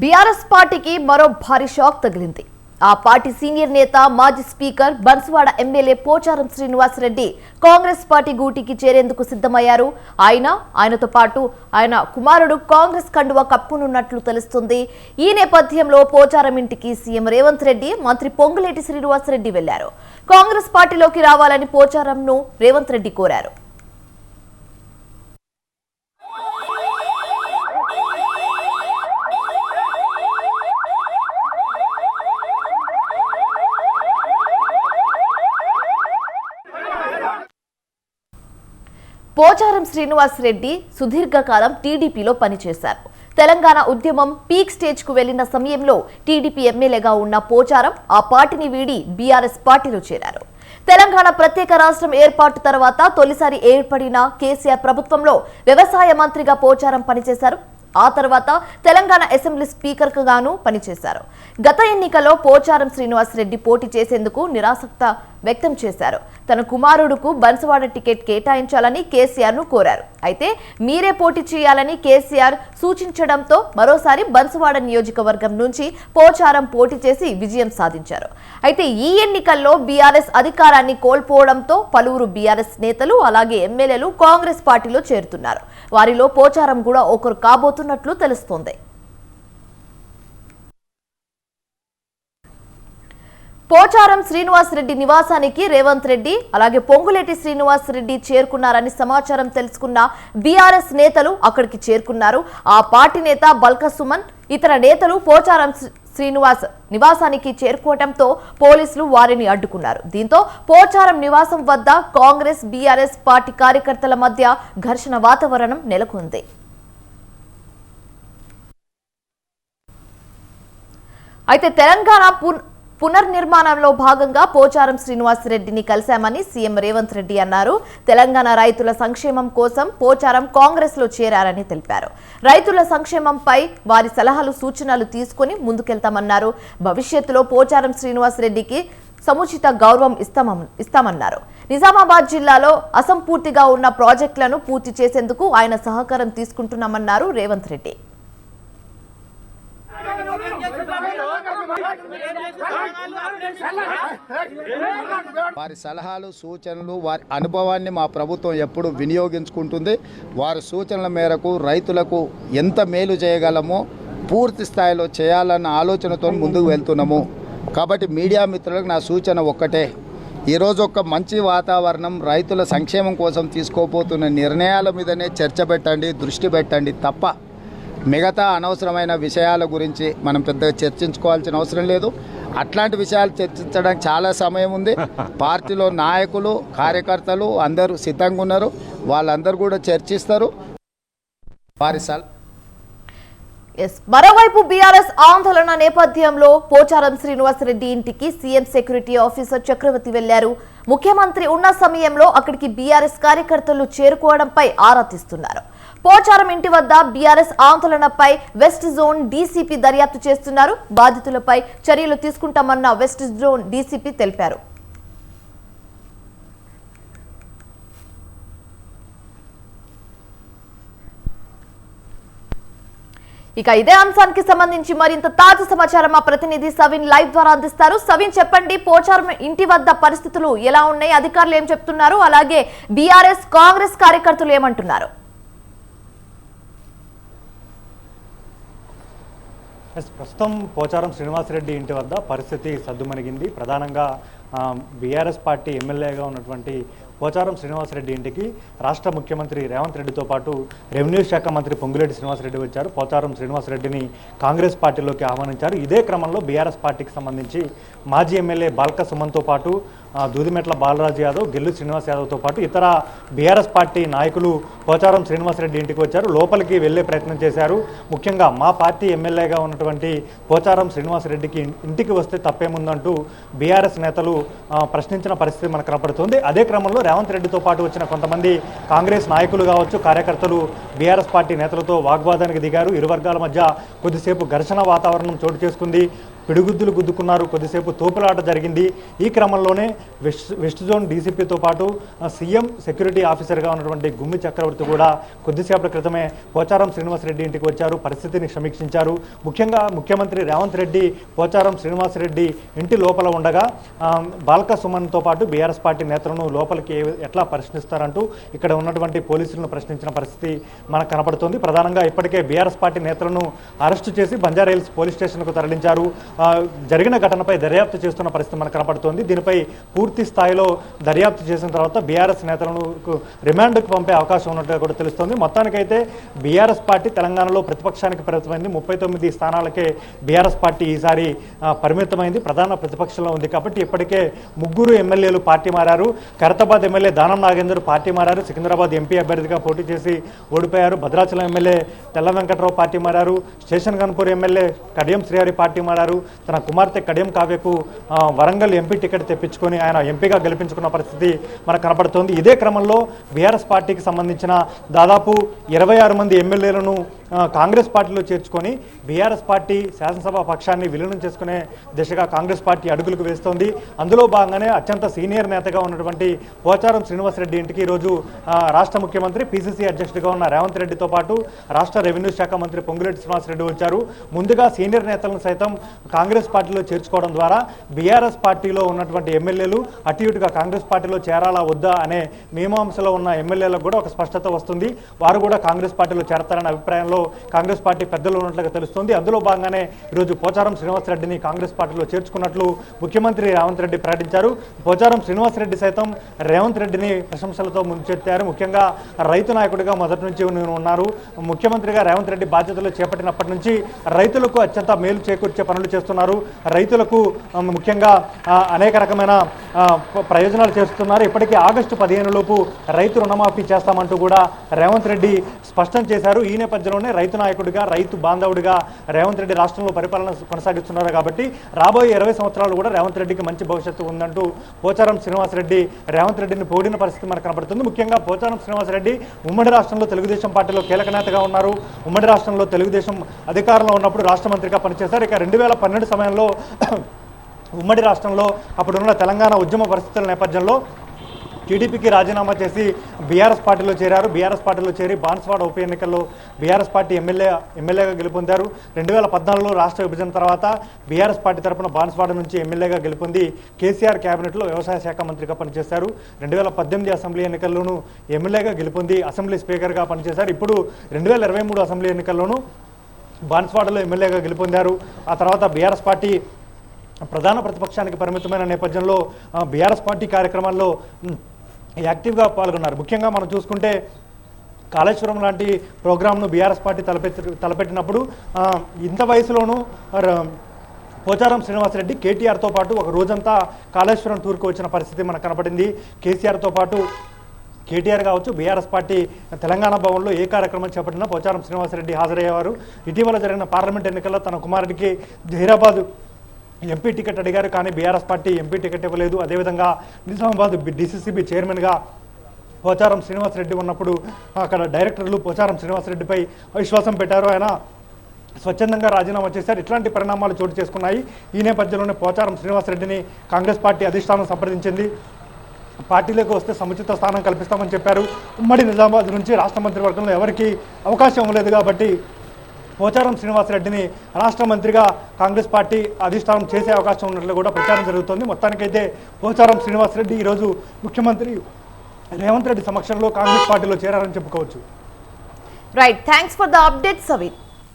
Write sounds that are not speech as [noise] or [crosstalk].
BRS పార్టీకి మరో భారీ షాక్ తగిలింది. ఆ పార్టీ సీనియర్ నేత మాజీ speaker Banswada MLA Pocharam Srinivasareddy Congress party గూటికి చేరేందుకు సిద్ధమయ్యారు. ఆయన ఆయనతో పాటు ఆయన కుమారుడు కాంగ్రెస్ కండువా కప్పునున్నట్లు తెలుస్తుంది. ఈ నేపథ్యంలో పోచారం ఇంటికి సీఎం రేవంత్ రెడ్డి మంత్రి పొంగులేటి శ్రీనివాసరెడ్డి వెళ్ళారు. కాంగ్రెస్ పార్టీలోకి రావాలని పోచారంను రేవంత్ రెడ్డి కోరారు. పోచారం శ్రీనివాస్ రెడ్డి సుదీర్ఘకాలం టీడీపీలో పనిచేశారు. తెలంగాణ ఉద్యమం పీక్ స్టేజ్కు వెళ్ళిన సమయంలో టీడీపీ ఎమ్మెల్యేగా ఉన్న పోచారం ఆ పార్టీని వీడి బీఆర్ఎస్ పార్టీలో చేరారు. తెలంగాణ ప్రత్యేక రాష్ట్రం ఏర్పాటు తర్వాత తొలిసారి ఏర్పడిన కేసీఆర్ ప్రభుత్వంలో వ్యవసాయ మంత్రిగా పోచారం పనిచేశారు. ఆ తర్వాత తెలంగాణ అసెంబ్లీ స్పీకర్ గాను పనిచేశారు. గత ఎన్నికల్లో పోచారం శ్రీనివాసరెడ్డి పోటీ చేసేందుకు నిరాసక్త వ్యక్తం చేశారు. తన కుమారుడుకు బన్సవాడ టికెట్ కేటాయించాలని కేసీఆర్ను కోరారు. అయితే మీరే పోటీ చేయాలని కేసీఆర్ సూచించడంతో మరోసారి బన్సవాడ నియోజకవర్గం నుంచి పోచారం పోటీ చేసి విజయం సాధించారు. అయితే ఈ ఎన్నికల్లో బీఆర్ఎస్ అధికారాన్ని కోల్పోవడంతో పలువురు బీఆర్ఎస్ నేతలు అలాగే ఎమ్మెల్యేలు కాంగ్రెస్ పార్టీలో చేరుతున్నారు. వారిలో పోచారం కూడా ఒకరు కాబోతున్నట్లు తెలుస్తోంది. పోచారం శ్రీనివాస్ రెడ్డి నివాసానికి రేవంత్ రెడ్డి అలాగే పొంగులేటి శ్రీనివాస్ రెడ్డి చేరుకున్నారని సమాచారం తెలుసుకున్న బీఆర్ఎస్ నేతలు అక్కడికి చేరుకున్నారు. ఆ పార్టీ నేత బల్క సుమన్ ఇతర నేతలు పోచారం శ్రీనివాస్ నివాసానికి చేరుకోవడంతో పోలీసులు వారిని అడ్డుకున్నారు. దీంతో పోచారం నివాసం వద్ద కాంగ్రెస్ బీఆర్ఎస్ పార్టీ కార్యకర్తల మధ్య ఘర్షణ వాతావరణం నెలకొంది. అయితే తెలంగాణ పున్- పునర్నిర్మాణంలో భాగంగా పోచారం శ్రీనివాసరెడ్డిని కలిశామని సీఎం రేవంత్ రెడ్డి అన్నారు. తెలంగాణ రైతుల సంక్షేమం కోసం పోచారం కాంగ్రెస్లో చేరారని తెలిపారు. రైతుల సంక్షేమంపై వారి సలహాలు సూచనలు తీసుకుని ముందుకెళ్తామన్నారు. భవిష్యత్తులో పోచారం శ్రీనివాసరెడ్డికి సముచిత గౌరవం ఇస్తామన్నారు. నిజామాబాద్ జిల్లాలో అసంపూర్తిగా ఉన్న ప్రాజెక్టులను పూర్తి చేసేందుకు ఆయన సహకారం తీసుకుంటున్నామన్నారు రేవంత్ రెడ్డి. వారి సలహాలు సూచనలు వారి అనుభవాన్ని మా ప్రభుత్వం ఎప్పుడు వినియోగించుకుంటుంది. వారి సూచనల మేరకు రైతులకు ఎంత మేలు చేయగలమో పూర్తి స్థాయిలో చేయాలన్న ఆలోచనతో ముందుకు వెళ్తున్నాము. కాబట్టి మీడియా మిత్రులకు నా సూచన ఒక్కటే. ఈరోజు ఒక మంచి వాతావరణం రైతుల సంక్షేమం కోసం తీసుకోబోతున్న నిర్ణయాల మీదనే చర్చ పెట్టండి దృష్టి పెట్టండి తప్ప మిగతా అనవసరమైన విషయాల గురించి మనం పెద్దగా చర్చించుకోవాల్సిన అవసరం లేదు. అట్లాంటి విషయాలు చర్చించడానికి చాలా సమయం ఉంది. [laughs] పార్టీలో నాయకులు కార్యకర్తలు అందరూ సిద్ధంగా ఉన్నారు. వాళ్ళందరూ కూడా చర్చిస్తారు. వారి సల్ ఎస్ మరోవైపు బీఆర్ఎస్ ఆందోళన నేపథ్యంలో పోచారం శ్రీనివాసరెడ్డి ఇంటికి సీఎం సెక్యూరిటీ ఆఫీసర్ చక్రవర్తి వెళ్ళారు. ముఖ్యమంత్రి ఉన్న సమయంలో అక్కడికి బీఆర్ఎస్ కార్యకర్తలు చేరుకోవడంపై ఆరా తీస్తున్నారు. పోచారం ఇంటి వద్ద బీఆర్ఎస్ ఆందోళనపై వెస్ట్ జోన్ డీసీపీ దర్యాప్తు చేస్తున్నారు. బాధితులపై చర్యలు తీసుకుంటామన్న వెస్ట్ జోన్ డీసీపీ తెలిపారు. ఇక ఇదే అంశానికి సంబంధించి మరింత తాజా సమాచారం మా ప్రతినిధి సవిన్ లైవ్ ద్వారా అందిస్తారు. సవిన్ చెప్పండి పోచారం ఇంటి వద్ద పరిస్థితులు ఎలా ఉన్నాయి? అధికారులు ఏం చెప్తున్నారు? అలాగే బీఆర్ఎస్ కాంగ్రెస్ కార్యకర్తలు ఏమంటున్నారు? ఎస్, ప్రస్తుతం పోచారం శ్రీనివాసరెడ్డి ఇంటి వద్ద పరిస్థితి సద్దుమణిగింది. ప్రధానంగా బీఆర్ఎస్ పార్టీ ఎమ్మెల్యేగా ఉన్నటువంటి పోచారం శ్రీనివాసరెడ్డి ఇంటికి రాష్ట్ర ముఖ్యమంత్రి రేవంత్ రెడ్డితో పాటు రెవెన్యూ శాఖ మంత్రి పొంగులేటి శ్రీనివాసరెడ్డి వచ్చారు. పోచారం శ్రీనివాసరెడ్డిని కాంగ్రెస్ పార్టీలోకి ఆహ్వానించారు. ఇదే క్రమంలో బీఆర్ఎస్ పార్టీకి సంబంధించి మాజీ ఎమ్మెల్యే బాల్క సుమన్తో పాటు దూదిమెట్ల బాలరాజు యాదవ్ గిల్లు శ్రీనివాస్ యాదవ్తో పాటు ఇతర బీఆర్ఎస్ పార్టీ నాయకులు పోచారం శ్రీనివాసరెడ్డి ఇంటికి వచ్చారు. లోపలికి వెళ్ళే ప్రయత్నం చేశారు. ముఖ్యంగా మా పార్టీ ఎమ్మెల్యేగా ఉన్నటువంటి పోచారం శ్రీనివాసరెడ్డికి ఇంటికి వస్తే తప్పేముందంటూ బీఆర్ఎస్ నేతలు ప్రశ్నించిన పరిస్థితి మనకు కనపడుతుంది. అదే క్రమంలో రేవంత్ రెడ్డితో పాటు వచ్చిన కొంతమంది కాంగ్రెస్ నాయకులు కావచ్చు కార్యకర్తలు బీఆర్ఎస్ పార్టీ నేతలతో వాగ్వాదానికి దిగారు. ఇరు వర్గాల మధ్య కొద్దిసేపు ఘర్షణ వాతావరణం చోటు చేసుకుంది. పిడుగుద్దులు గుద్దుకున్నారు. కొద్దిసేపు తోపులాట జరిగింది. ఈ క్రమంలోనే వెస్ట్ వెస్ట్ జోన్ డీసీపీతో పాటు సీఎం సెక్యూరిటీ ఆఫీసర్గా ఉన్నటువంటి గుమ్మి చక్రవర్తి కూడా కొద్దిసేపటి క్రితమే పోచారం శ్రీనివాసరెడ్డి ఇంటికి వచ్చారు. పరిస్థితిని సమీక్షించారు. ముఖ్యంగా ముఖ్యమంత్రి రేవంత్ రెడ్డి పోచారం శ్రీనివాసరెడ్డి ఇంటి లోపల ఉండగా ఆ, బాల్క సుమన్తో పాటు బీఆర్ఎస్ పార్టీ నేతలను లోపలికి ఎట్లా ప్రశ్నిస్తారంటూ ఇక్కడ ఉన్నటువంటి పోలీసులను ప్రశ్నించిన పరిస్థితి మనకు కనపడుతోంది. ప్రధానంగా ఇప్పటికే బీఆర్ఎస్ పార్టీ నేతలను అరెస్టు చేసి బంజారాహిల్స్ పోలీస్ స్టేషన్కు తరలించారు. జరిగిన ఘటనపై దర్యాప్తు చేస్తున్న పరిస్థితి మనకు కనపడుతోంది. దీనిపై పూర్తి స్థాయిలో దర్యాప్తు చేసిన తర్వాత బీఆర్ఎస్ నేతలను రిమాండ్కు పంపే అవకాశం ఉన్నట్టుగా కూడా తెలుస్తోంది. మొత్తానికైతే బీఆర్ఎస్ పార్టీ తెలంగాణలో ప్రతిపక్షానికి పరిమితమైంది. ముప్పై తొమ్మిది స్థానాలకే బీఆర్ఎస్ పార్టీ ఈసారి పరిమితమైంది. ప్రధాన ప్రతిపక్షంలో ఉంది కాబట్టి ఇప్పటికే ముగ్గురు ఎమ్మెల్యేలు పార్టీ మారారు. ఖరతాబాద్ ఎమ్మెల్యే దానం నాగేందర్ పార్టీ మారారు. సికింద్రాబాద్ ఎంపీ అభ్యర్థిగా పోటీ చేసి ఓడిపోయారు. భద్రాచలం ఎమ్మెల్యే తెల్ల వెంకట్రావు పార్టీ మారారు. Station Ghanpur MLA Kadiyam Srihari party మారారు. తన కుమార్తె కడియం కావ్యకు వరంగల్ ఎంపీ టికెట్ తెప్పించుకొని ఆయన ఎంపీగా గెలిపించుకున్న పరిస్థితి మనకు కనపడుతోంది. ఇదే క్రమంలో బీఆర్ఎస్ పార్టీకి సంబంధించిన దాదాపు ఇరవై ఆరు మంది ఎమ్మెల్యేలను కాంగ్రెస్ పార్టీలో చేర్చుకొని బీఆర్ఎస్ పార్టీ శాసనసభ పక్షాన్ని విలీనం చేసుకునే దిశగా కాంగ్రెస్ పార్టీ అడుగులకు వేస్తోంది. అందులో భాగంగానే అత్యంత సీనియర్ నేతగా ఉన్నటువంటి పోచారం శ్రీనివాసరెడ్డి ఇంటికి ఈరోజు రాష్ట్ర ముఖ్యమంత్రి పీసీసీ అధ్యక్షుడిగా ఉన్న రేవంత్ రెడ్డితో పాటు రాష్ట్ర రెవెన్యూ శాఖ మంత్రి పొంగులేటి శ్రీనివాసరెడ్డి వచ్చారు. ముందుగా సీనియర్ నేతలను సైతం కాంగ్రెస్ పార్టీలో చేర్చుకోవడం ద్వారా బీఆర్ఎస్ పార్టీలో ఉన్నటువంటి ఎమ్మెల్యేలు అటు ఇటుగా కాంగ్రెస్ పార్టీలో చేరాలా వద్దా అనే మీమాంసలో ఉన్న ఎమ్మెల్యేలకు కూడా ఒక స్పష్టత వస్తుంది. వారు కూడా కాంగ్రెస్ పార్టీలో చేరతారనే అభిప్రాయంలో కాంగ్రెస్ పార్టీ పెద్దలు ఉన్నట్లుగా తెలుస్తోంది. అందులో భాగంగానే ఈరోజు పోచారం శ్రీనివాసరెడ్డిని కాంగ్రెస్ పార్టీలో చేర్చుకున్నట్లు ముఖ్యమంత్రి రేవంత్ రెడ్డి ప్రకటించారు. పోచారం శ్రీనివాసరెడ్డి సైతం రేవంత్ రెడ్డిని ప్రశంసలతో ముంచెత్తారు. ముఖ్యంగా రైతు నాయకుడిగా మొదటి నుంచి నేను ఉన్నారు. ముఖ్యమంత్రిగా రేవంత్ రెడ్డి బాధ్యతలు చేపట్టినప్పటి నుంచి రైతులకు అత్యంత మేలు చేకూర్చే పనులు చేస్తున్నారు. రైతులకు ముఖ్యంగా అనేక రకమైన ప్రయోజనాలు చేస్తున్నారు. ఇప్పటికీ ఆగస్టు పదిహేను లోపు రైతు రుణమాఫీ చేస్తామంటూ కూడా రేవంత్ రెడ్డి స్పష్టం చేశారు. ఈ నేపథ్యంలోనే రైతు నాయకుడిగా రైతు బాంధవుడిగా రేవంత్ రెడ్డి రాష్ట్రంలో పరిపాలన కొనసాగిస్తున్నారు కాబట్టి రాబోయే ఇరవై సంవత్సరాలు కూడా రేవంత్ రెడ్డికి మంచి భవిష్యత్తు ఉందంటూ పోచారం శ్రీనివాసరెడ్డి రేవంత్ రెడ్డిని పోడిన పరిస్థితి మనకు కనబడుతుంది. ముఖ్యంగా పోచారం శ్రీనివాసరెడ్డి ఉమ్మడి రాష్ట్రంలో తెలుగుదేశం పార్టీలో కీలక నేతగా ఉన్నారు. ఉమ్మడి రాష్ట్రంలో తెలుగుదేశం అధికారంలో ఉన్నప్పుడు రాష్ట్ర మంత్రిగా పనిచేశారు. ఇక రెండు వేల పన్నెండు సమయంలో ఉమ్మడి రాష్ట్రంలో అప్పుడున్న తెలంగాణ ఉద్యమ పరిస్థితుల నేపథ్యంలో టీడీపీకి రాజీనామా చేసి బీఆర్ఎస్ పార్టీలో చేరారు. బీఆర్ఎస్ పార్టీలో చేరి బాన్స్వాడ ఉప ఎన్నికల్లో బీఆర్ఎస్ పార్టీ ఎమ్మెల్యే ఎమ్మెల్యేగా గెలుపొందారు. రెండు వేల పద్నాలుగులో రాష్ట్ర విభజన తర్వాత బీఆర్ఎస్ పార్టీ తరపున బాన్స్వాడ నుంచి ఎమ్మెల్యేగా గెలుపొంది కేసీఆర్ కేబినెట్లో వ్యవసాయ శాఖ మంత్రిగా పనిచేశారు. రెండు వేల పద్దెనిమిది అసెంబ్లీ ఎన్నికల్లోనూ ఎమ్మెల్యేగా గెలుపొంది అసెంబ్లీ స్పీకర్గా పనిచేశారు. ఇప్పుడు రెండు వేల ఇరవై మూడు అసెంబ్లీ ఎన్నికల్లోనూ బాన్స్వాడలో ఎమ్మెల్యేగా గెలుపొందారు. ఆ తర్వాత బీఆర్ఎస్ పార్టీ ప్రధాన ప్రతిపక్షానికి పరిమితమైన నేపథ్యంలో బీఆర్ఎస్ పార్టీ కార్యక్రమాల్లో యాక్టివ్గా పాల్గొన్నారు. ముఖ్యంగా మనం చూసుకుంటే కాళేశ్వరం లాంటి ప్రోగ్రామ్ను బీఆర్ఎస్ పార్టీ తలపెట్టి తలపెట్టినప్పుడు ఇంత వయసులోనూ పోచారం శ్రీనివాసరెడ్డి కేటీఆర్తో పాటు ఒక రోజంతా కాళేశ్వరం టూర్కి వచ్చిన పరిస్థితి మనకు కనపడింది. కేసీఆర్తో పాటు కేటీఆర్ కావచ్చు బీఆర్ఎస్ పార్టీ తెలంగాణ భవన్లో ఏ కార్యక్రమం చేపట్టినా పోచారం శ్రీనివాసరెడ్డి హాజరయ్యేవారు. ఇటీవల జరిగిన పార్లమెంట్ ఎన్నికల్లో తన కుమారుడికి హైదరాబాద్ ఎంపీ టికెట్ అడిగారు కానీ బీఆర్ఎస్ పార్టీ ఎంపీ టికెట్ ఇవ్వలేదు. అదేవిధంగా నిజామాబాద్ డిసిసిబి చైర్మన్గా పోచారం శ్రీనివాసరెడ్డి ఉన్నప్పుడు అక్కడ డైరెక్టర్లు పోచారం శ్రీనివాసరెడ్డిపై విశ్వాసం పెట్టారు. ఆయన స్వచ్ఛందంగా రాజీనామా చేశారు. ఇట్లాంటి పరిణామాలు చోటు చేసుకున్నాయి. ఈ నేపథ్యంలోనే పోచారం శ్రీనివాసరెడ్డిని కాంగ్రెస్ పార్టీ అధిష్టానం సంప్రదించింది. పార్టీలోకి వస్తే సముచిత స్థానం కల్పిస్తామని చెప్పారు. ఉమ్మడి నిజామాబాద్ నుంచి రాష్ట్ర మంత్రివర్గంలో ఎవరికి అవకాశం లేదు కాబట్టి పోచారం శ్రీనివాసరెడ్డిని రాష్ట్ర మంత్రిగా కాంగ్రెస్ పార్టీ అధిష్టానం చేసే అవకాశం ఉన్నట్లు కూడా ప్రచారం జరుగుతోంది. మొత్తానికైతే పోచారం శ్రీనివాసరెడ్డి ఈరోజు ముఖ్యమంత్రి రేవంత్ రెడ్డి సమక్షంలో కాంగ్రెస్ పార్టీలో చేరారని చెప్పుకోవచ్చు. Right thanks for the update Savith